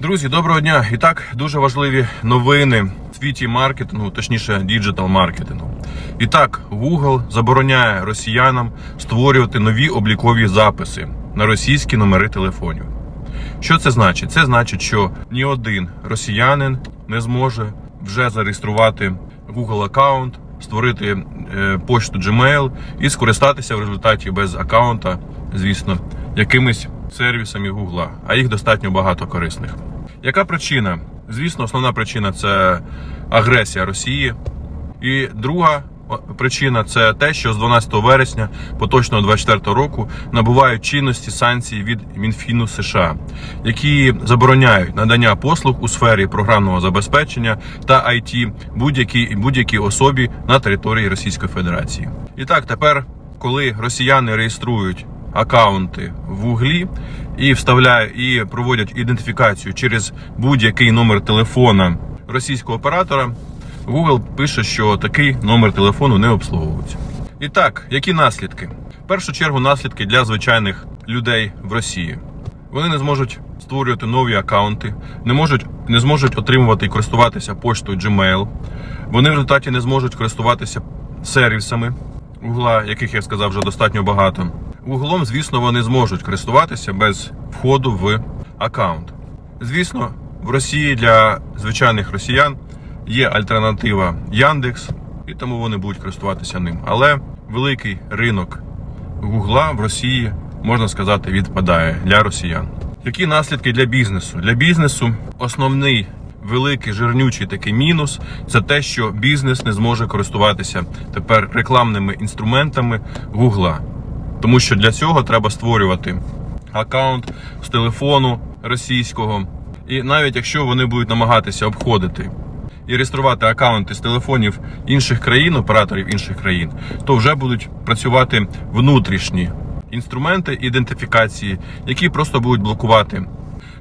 Друзі, доброго дня! І так дуже важливі новини в світі маркетингу, точніше діджитал маркетингу. І так, Google забороняє росіянам створювати нові облікові записи на російські номери телефонів. Що це значить? Це значить, що ні один росіянин не зможе вже зареєструвати Google аккаунт, створити е, почту Gmail і скористатися в результаті без аккаунта, звісно, якимись сервісами Google, а їх достатньо багато корисних. Яка причина? Звісно, основна причина це агресія Росії. І друга причина це те, що з 12 вересня поточного 24 року набувають чинності санкції від Мінфіну США, які забороняють надання послуг у сфері програмного забезпечення та IT будь-якій будь-якій особі на території Російської Федерації. І так, тепер, коли росіяни реєструють акаунти в Гуглі і вставляють і проводять ідентифікацію через будь-який номер телефона російського оператора. Google пише, що такий номер телефону не обслуговується. І так, які наслідки? В першу чергу наслідки для звичайних людей в Росії. Вони не зможуть створювати нові акаунти, не можуть не зможуть отримувати і користуватися поштою Gmail. Вони в результаті не зможуть користуватися сервісами Google, яких я сказав вже достатньо багато. Google, звісно, вони зможуть користуватися без входу в акаунт. Звісно, в Росії для звичайних росіян є альтернатива Яндекс, і тому вони будуть користуватися ним. Але великий ринок Гугла в Росії, можна сказати, відпадає для росіян. Які наслідки для бізнесу? Для бізнесу основний великий жирнючий такий мінус це те, що бізнес не зможе користуватися тепер рекламними інструментами Гугла. Тому що для цього треба створювати аккаунт з телефону російського. І навіть якщо вони будуть намагатися обходити і реєструвати аккаунти з телефонів інших країн, операторів інших країн, то вже будуть працювати внутрішні інструменти ідентифікації, які просто будуть блокувати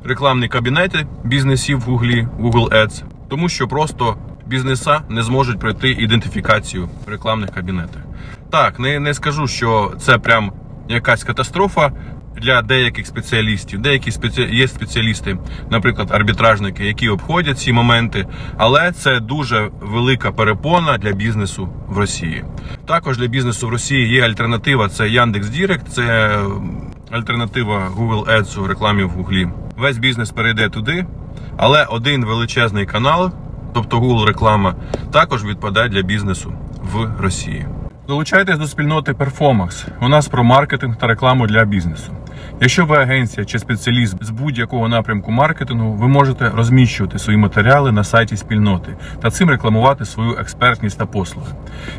рекламні кабінети бізнесів в Гуглі, Google Ads, тому що просто бізнеса не зможуть пройти ідентифікацію в рекламних кабінетах. Так, не, не скажу, що це прям якась катастрофа для деяких спеціалістів. Деякі спеці... є спеціалісти, наприклад, арбітражники, які обходять ці моменти, але це дуже велика перепона для бізнесу в Росії. Також для бізнесу в Росії є альтернатива. Це Яндекс.Дірект, це альтернатива Google Ads у рекламі в Гуглі. Весь бізнес перейде туди, але один величезний канал, тобто Google реклама, також відпадає для бізнесу в Росії. Долучайтесь до спільноти Performax. У нас про маркетинг та рекламу для бізнесу. Якщо ви агенція чи спеціаліст з будь-якого напрямку маркетингу, ви можете розміщувати свої матеріали на сайті спільноти та цим рекламувати свою експертність та послуги.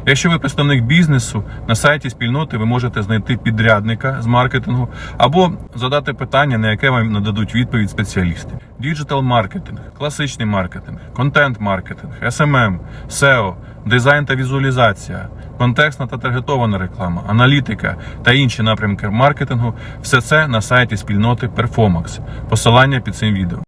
Якщо ви представник бізнесу, на сайті спільноти ви можете знайти підрядника з маркетингу або задати питання, на яке вам нададуть відповідь спеціалісти. Діджитал маркетинг, класичний маркетинг, контент-маркетинг, SMM, SEO, дизайн та візуалізація, контекстна та таргетована реклама, аналітика та інші напрямки маркетингу все це на сайті спільноти Performax. Посилання під цим відео.